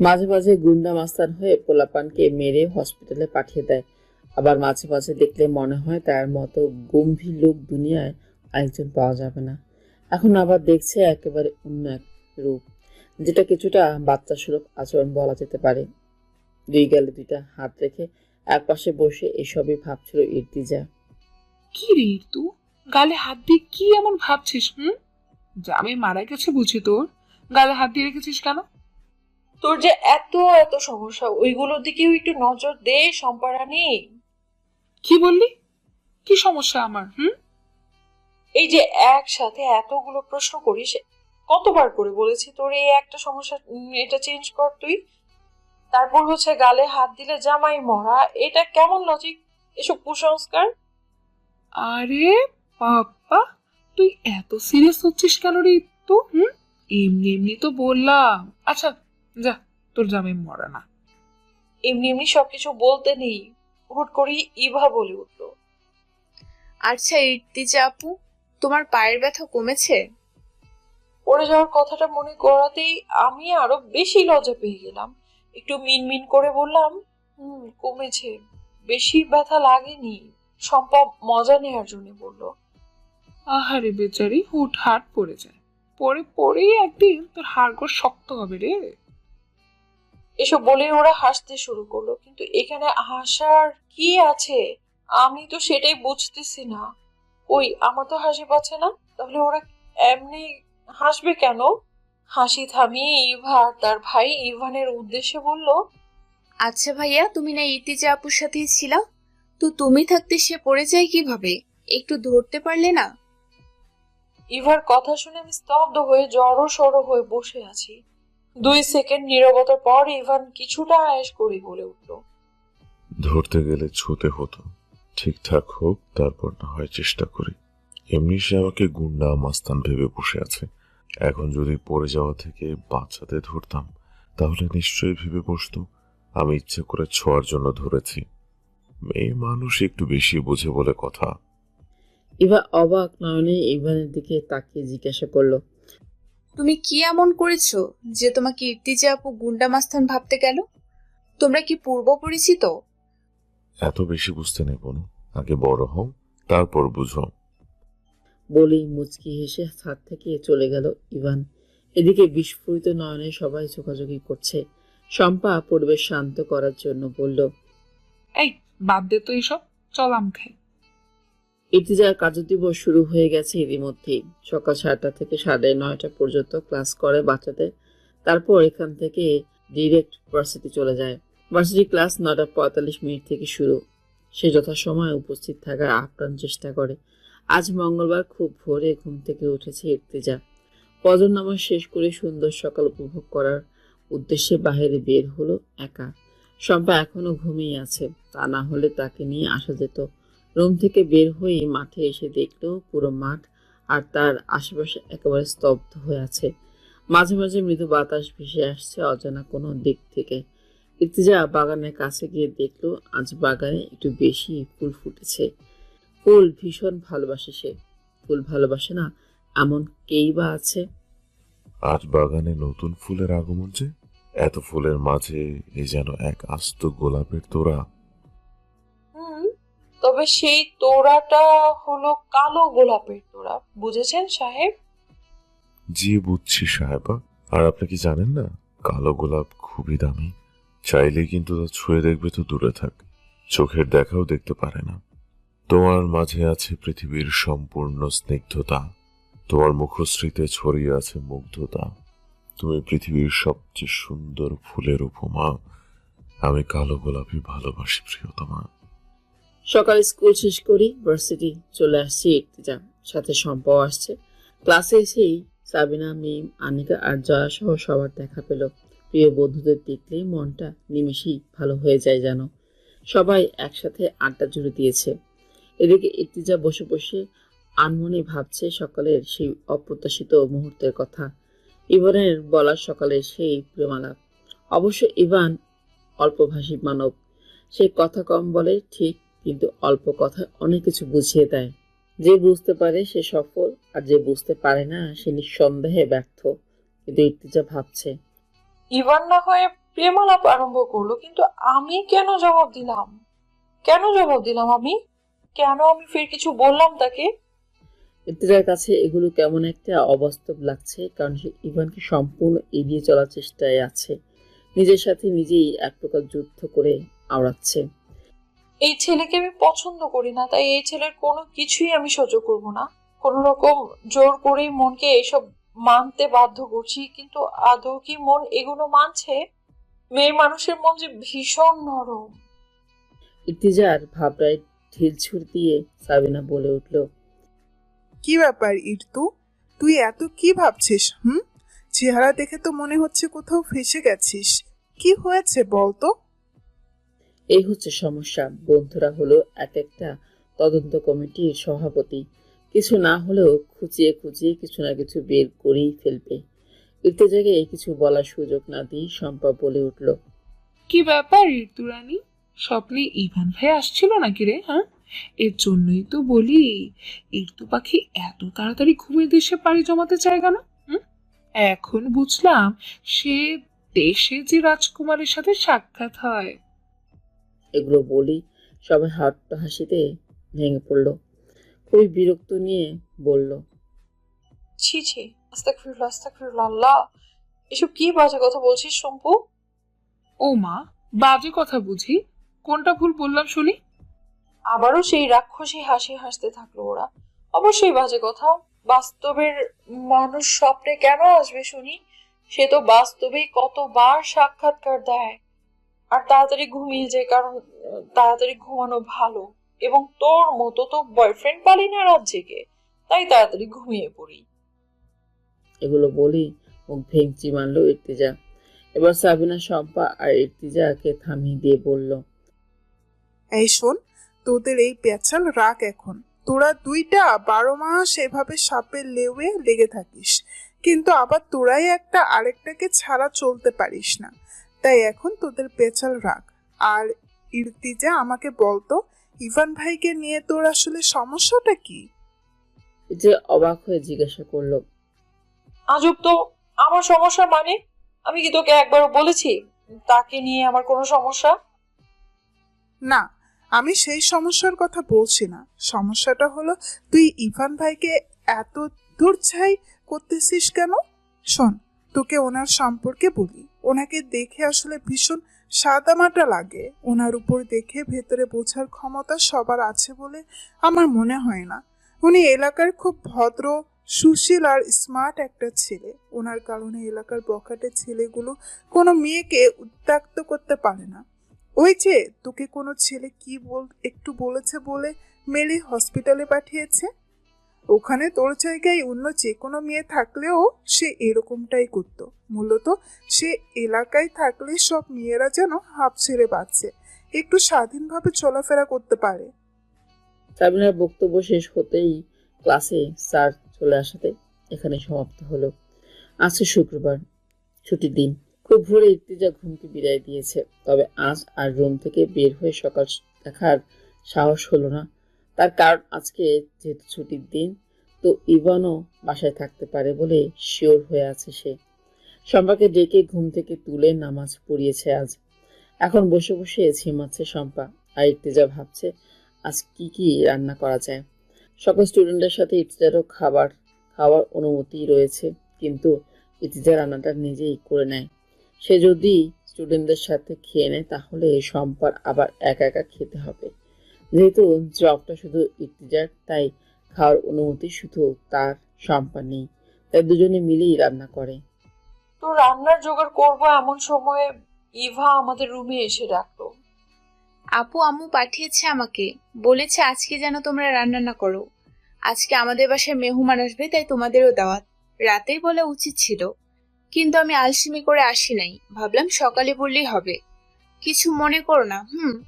মাঝে মাঝে গুন্ডা মাস্তান হয়ে পোলাপানকে মেরে হসপিটালে পাঠিয়ে দেয়। আবার মাঝে মাঝে দেখলে মনে হয় তার মতো গম্ভীর লোক দুনিয়ায় আরেকজন পাওয়া যাবে না। এখন আবার দেখছে একেবারে অন্য এক রূপ, যেটা কিছুটা বাচ্চা সুলভ আচরণ বলা যেতে পারে। দুই গেলে দুইটা হাত রেখে একপাশে বসে এসবই ভাবছিল ইর্তিজা। কি রে তু গালে হাত দিয়ে কি এমন ভাবছিস, হুম? জামে মারা গেছে বুঝি তোর? গালে হাত দিয়ে রেখেছিস কেন? তোর যে এত এত সমস্যা ওইগুলোর দিকেও একটু নজর দে সম্পারানি। কি বললি? কি সমস্যা আমার হুম? এই যে একসাথে এতগুলো প্রশ্ন করিস কতবার করে বলেছি তোর এই একটা সমস্যা এটা চেঞ্জ কর তুই। তারপর হচ্ছে গালে হাত দিলে জামাই মরা এটা কেমন লজিক এসব কুসংস্কার? আরে বাবা তুই এত সিরিয়াস হচ্ছিস কেন রে তো হুম? এমনি এমনি তো বললাম। আচ্ছা যা তোর জামাই মরা না। এমনি এমনি সবকিছু বলতে নেই হুট করেই ইভা বলে উঠল। আচ্ছা ইর্তিজা আপু তোমার পায়ের ব্যথা কমেছে? পড়ে যাওয়ার কথাটা মনে করাতেই আমি আরও বেশি লজ্জা পেয়ে গেলাম। একটু মিনমিন করে বললাম হুম কমেছে। বেশি ব্যথা লাগেনি। সম্পা মজা নেওয়ার জন্য বলল। আহারে বেচারি হুট হাট পড়ে যায়। পরে পরেই একদিন তোর হাড়গোড় শক্ত হবে রে। এসব বলে ওরা হাসতে শুরু করল। কিন্তু এখানে হাসার কি আছে? আমি তো সেটাই বুঝতেছি না। ওই আমার তো হাসি পাচ্ছে না? তাহলে ওরা এমনি হাসবে কেন? হাসি থামিয়ে ইভা আর তার ভাই ইভানের উদ্দেশ্যে বলল আচ্ছা ভাইয়া তুমি না ইর্তিজা আপুর সাথেই ছিলা? তো তুমি থাকতে সে পড়ে যায় কীভাবে? একটু ধরতে পারলে না? ইভার কথা শুনে আমি স্তব্ধ হয়ে জড়ো সড়ো হয়ে বসে আছি। দুই সেকেন্ড নীরবতার পর ইভান কিছুটা আয়েস করে বলে উঠল। ধরতে গেলে ছুতে হতো। ঠিকঠাক হোক তারপর না হয় চেষ্টা করি। এমনি সে আমাকে গুন্ডা মাস্তান ভেবে বসে আছে। এখন যদি পড়ে যাওয়া থেকে বাচ্চাতে ধরতাম তাহলে নিশ্চয়ই ভেবে বসতো। আমি ইচ্ছে করে ছোঁয়ার জন্য ধরেছি। মেয়ে মানুষ একটু বেশি বোঝে বলে কথা। এবার অবাক নয়নে ইভানের দিকে তাকিয়ে জিজ্ঞাসা করল তুমি কি এমন করেছ যে তোমাকে ইর্তিজা আপু গুন্ডা মাস্তান ভাবতে গেল? তোমরা কি পূর্ব পরিচিত? এত বেশি বুঝতে নেই বোন। আগে বড় হও তারপর বুঝো। বলেই মুচকি হেসে ছাদ থেকে চলে গেল ইভান। এদিকে বিস্ফোরিত নয়নে সবাই চোখাচোখি করছে। শম্পা পরিবেশ শান্ত করার জন্য বলল এই বাদ দে তো এইসব। চল আম খাই। ইর্তিজার কার্যদিবস শুরু হয়ে গেছে ইতিমধ্যেই। সকাল সাতটা থেকে সাড়ে নয়টা পর্যন্ত ক্লাস করে বাচ্চাদের। তারপর এখান থেকে ডিরেক্ট ভার্সিটি চলে যায়। ভার্সিটি ক্লাস নটা পঁয়তাল্লিশ মিনিট থেকে শুরু। সে যথাসময়ে উপস্থিত থাকার আপ্রাণ চেষ্টা করে। আজ মঙ্গলবার খুব ভোরে ঘুম থেকে উঠেছে ইর্তিজা। নামাজ শেষ করে সুন্দর সকাল উপভোগ করার উদ্দেশ্যে বাইরে বের হলো একা। শম্পা এখনও ঘুমিয়ে আছে। তা না হলে তাকে নিয়ে আসা যেত। রুম থেকে বের হয়ে মাঠে এসে দেখল পুরো মাঠ আর তার আশেপাশে একেবারে স্তব্ধ হয়ে আছে। মাঝে মাঝে মৃদু বাতাস ভেসে আসছে অজানা কোনো দিক থেকে। ইর্তিজা বাগানের কাছে গিয়ে দেখল, আজ বাগানে একটু বেশি ফুল ফুটেছে। ফুল ভীষণ ভালোবাসে সে। ফুল ভালোবাসে না, এমন কেই বা আছে? আজ বাগানে নতুন ফুলের আগমন যে, এত ফুলের মাঝে এ যেন এক আস্ত গোলাপের তোড়া। তবে সেই তোড়াটা হলো কালো গোলাপের তোড়া। বুঝেছেন সাহেব? জি, বুঝছি সাহেবা। আর আপনি কি জানেন না, কালো গোলাপ খুবই দামি। চাইলে কিন্তু তা ছুঁয়ে দেখবে তো দূরে থাক। চোখের দেখাও দেখতে পারে না। তোমার মাঝে আছে পৃথিবীর সম্পূর্ণ স্নিগ্ধতা। তোমার মুখশ্রীতে ছড়িয়ে আছে মুগ্ধতা। তুমি পৃথিবীর সবচেয়ে সুন্দর ফুলের উপমা। আমি কালো গোলাপই ভালোবাসি, প্রিয়তমা। সকালে স্কুল শেষ করি ভার্সিটি চলে আসছি ইর্তিজা সাথে সম্পাও আসছে। ক্লাসে এসেই সাবিনা, মিম, আনিকা আর জয়া সহ সবার দেখা পেল। প্রিয় বন্ধুদের দেখলেই মনটা নিমেষেই ভালো হয়ে যায় যেন। সবাই একসাথে আড্ডা জুড়ে দিয়েছে। এদিকে ইর্তিজা বসে বসে আনমনে ভাবছে সকালের সেই অপ্রত্যাশিত মুহূর্তের কথা। ইভানের বলা সকালের সেই প্রেমালাপ। অবশ্য ইভান অল্পভাষী মানব। সে কথা কম বলে ঠিক কিন্তু অল্প কথায় অনেক কিছু বুঝিয়ে দেয়। যে বুঝতে পারে সে সফল আর যে বুঝতে পারে না সে নিঃসন্দেহে ব্যর্থ। কিন্তু ইর্তিজা ভাবছে ইভান না হয়ে প্রেমালাপ আরম্ভ করল কিন্তু আমি কেন জবাব দিলাম? কেন জবাব দিলাম আমি? কেন আমি ফের কিছু বললাম তাকে? ইর্তিজার কাছে এগুলো কেমন একটা অবাস্তব লাগছে কারণ সে ইভানকে সম্পূর্ণ এড়িয়ে চলার চেষ্টায় আছে। নিজের সাথে নিজেই এক প্রকার যুদ্ধ করে আওড়াচ্ছে। এই ছেলেকে আমি পছন্দ করি না তাই এই ছেলের কোনো কিছুই আমি সহ্য করব না। কোন রকম জোর করেই মনকে এইসব মানতে বাধ্য করছি কিন্তু আদৌ কি মন এগুলো মানছে? মেয়ে মানুষের মন যে ভীষণ নরম। ইর্তিজার ঢিল ঢিলছুর দিয়ে সাবিনা বলে উঠল কি ব্যাপার ইরতু? তুই এত কি ভাবছিস হুম? চেহারা দেখে তো মনে হচ্ছে কোথাও ফেসে গেছিস। কি হয়েছে বল তো এই হচ্ছে সমস্যা। বন্ধুরা হলো এক একটা তদন্ত কমিটির সভাপতি। কিছু না হলেও খুঁচিয়ে খুঁচিয়ে কিছু না কিছু বের করেই ফেলবে। ইর্তেজাকে কিছু বলার সুযোগ না দিয়ে শম্পা বলে উঠল, কি ব্যাপার ঋতু রানী? স্বপ্নে ইভান ভাই আসছিল নাকি রে হ্যাঁ? এর জন্যই তো বলি, ঋতু পাখি এত তাড়াতাড়ি ঘুমের দেশে পাড়ি জমাতে চায় কেন? এখন বুঝলাম সে দেশে যে রাজকুমারের সাথে সাক্ষাৎ হয় এগুলো বলি। সবাই হাট্ট হাসিতে ভেঙে পড়ল। খুবই বিরক্ত নিয়ে বলল ছি ছি আস্তাক ফিরুল্লাহ আস্তাক ফিরুল্লাহ আল্লাহ এসব কি বাজে কথা বলছিস শম্পু? ও মা বাজে কথা বুঝি। কোনটা ভুল বললাম শুনি? আবারও সেই রাক্ষসী হাসি হাসতে থাকল ওরা। অবশ্যই বাজে কথা। বাস্তবের মানুষ স্বপ্নে কেন আসবে শুনি? সে তো বাস্তবেই কতবার সাক্ষাৎকার দেয়। আর তাড়াতাড়ি ঘুমিয়ে যায় কারণ তাড়াতাড়ি ঘুমানো ভালো। এবং তোর মতো তো বয়ফ্রেন্ড পালি না রাত জেগে তাই তাড়াতাড়ি ঘুমিয়ে পড়ি। এগুলো বলি মুখ ভেঙচি মারল ইর্তিজা। এবার সাবিনা শম্পা আর ইর্তিজাকে থামিয়ে দিয়ে বলল এই শোন তোদের এই পেঁচাল রাখ এখন। তোরা দুইটা বারো মাস এভাবে সাপের লেউয়ে লেগে থাকিস কিন্তু আবার তোরাই একটা আরেকটাকে ছাড়া চলতে পারিস না। তাই এখন তোদের পেঁচাল রাখ আর ইর্তিজা আমাকে বলতো ইভান ভাইকে নিয়ে তোর আসলে সমস্যাটা কি? যে অবাক হয়ে জিজ্ঞাসা করল আজব তো আমার সমস্যা মানে? আমি কি তোকে একবারও বলেছি তাকে নিয়ে আমার কোনো সমস্যা? না আমি সেই সমস্যার কথা বলছি না। সমস্যাটা হলো তুই ইভান ভাইকে এত দূর ছাই করতেছিস কেন? শোন তোকে ওনার সম্পর্কে বলি। ওনাকে দেখে আসলে ভীষণ সাদামাটা লাগে। ওনার উপর দেখে ভেতরে বোঝার ক্ষমতা সবার আছে বলে আমার মনে হয় না। উনি এলাকার খুব ভদ্র, সুশীল আর স্মার্ট একটা ছেলে। ওনার কারণে এলাকার বখাটে ছেলেগুলো কোনো মেয়েকে উত্তাক্ত করতে পারে না। ওই যে, তোকে কোনো ছেলে কি বল, একটু বলেছে বলে মেলি হসপিটালে পাঠিয়েছে? ওখানে তোর জায়গায় অন্য যে কোনো মেয়ে থাকলেও সে এরকমটাই করতো। মূলত সে এলাকায় থাকলে সব মেয়েরা যেন হাফ ছেড়ে বাঁচছে একটু স্বাধীনভাবে চলাফেরা করতে পারে। সাবিনার বক্তব্য শেষ হতেই ক্লাসে স্যার চলে আসাতে এখানে সমাপ্ত হলো। আজকে শুক্রবার, ছুটির দিন। খুব ভোরে ইর্তিজা ঘুমকে বিদায় দিয়েছে, তবে আজ আর রুম থেকে বের হয়ে সকাল দেখার সাহস হলো না। তার কারণ আজকে যেহেতু ছুটির দিন তো ইভানও বাসায় থাকতে পারে বলে শিওর হয়ে আছে সে। শম্পাকে ডেকে ঘুম থেকে তুলে নামাজ পড়িয়েছে আজ। এখন বসে বসে ঝিমাচ্ছে শম্পা। আর ইর্তিজা ভাবছে, আজ কি কি রান্না করা যায়? সকল স্টুডেন্টদের সাথে ইতিজারও খাবার, খাওয়ার অনুমতি রয়েছে, কিন্তু ইতিজা রান্নাটা নিজেই করে নেয়। সে যদি স্টুডেন্টদের সাথে খেয়ে নেয়, তাহলে সম্পার আবার একা একা খেতে হবে। যেহেতু জবটা শুধু ইতিজার, তাই খাওয়ার অনুমতি শুধু তার সম্পা নেই। তাই দুজনে মিলেই রান্না করে। তো রান্নার জোগাড় করব এমন সময় ইভা আমাদের রুমে এসে ডাকলো। আপু আম্মু পাঠিয়েছে আমাকে। বলেছে আজকে যেন তোমরা রান্না না করো। আজকে আমাদের বাসায় মেহমান আসবে তাই তোমাদেরও দাওয়াত। রাতেই বলা উচিত ছিল। কিন্তু আমি আলসিমি করে আসি নাই। ভাবলাম সকালে বললেই হবে। কিছু মনে করো না হুম?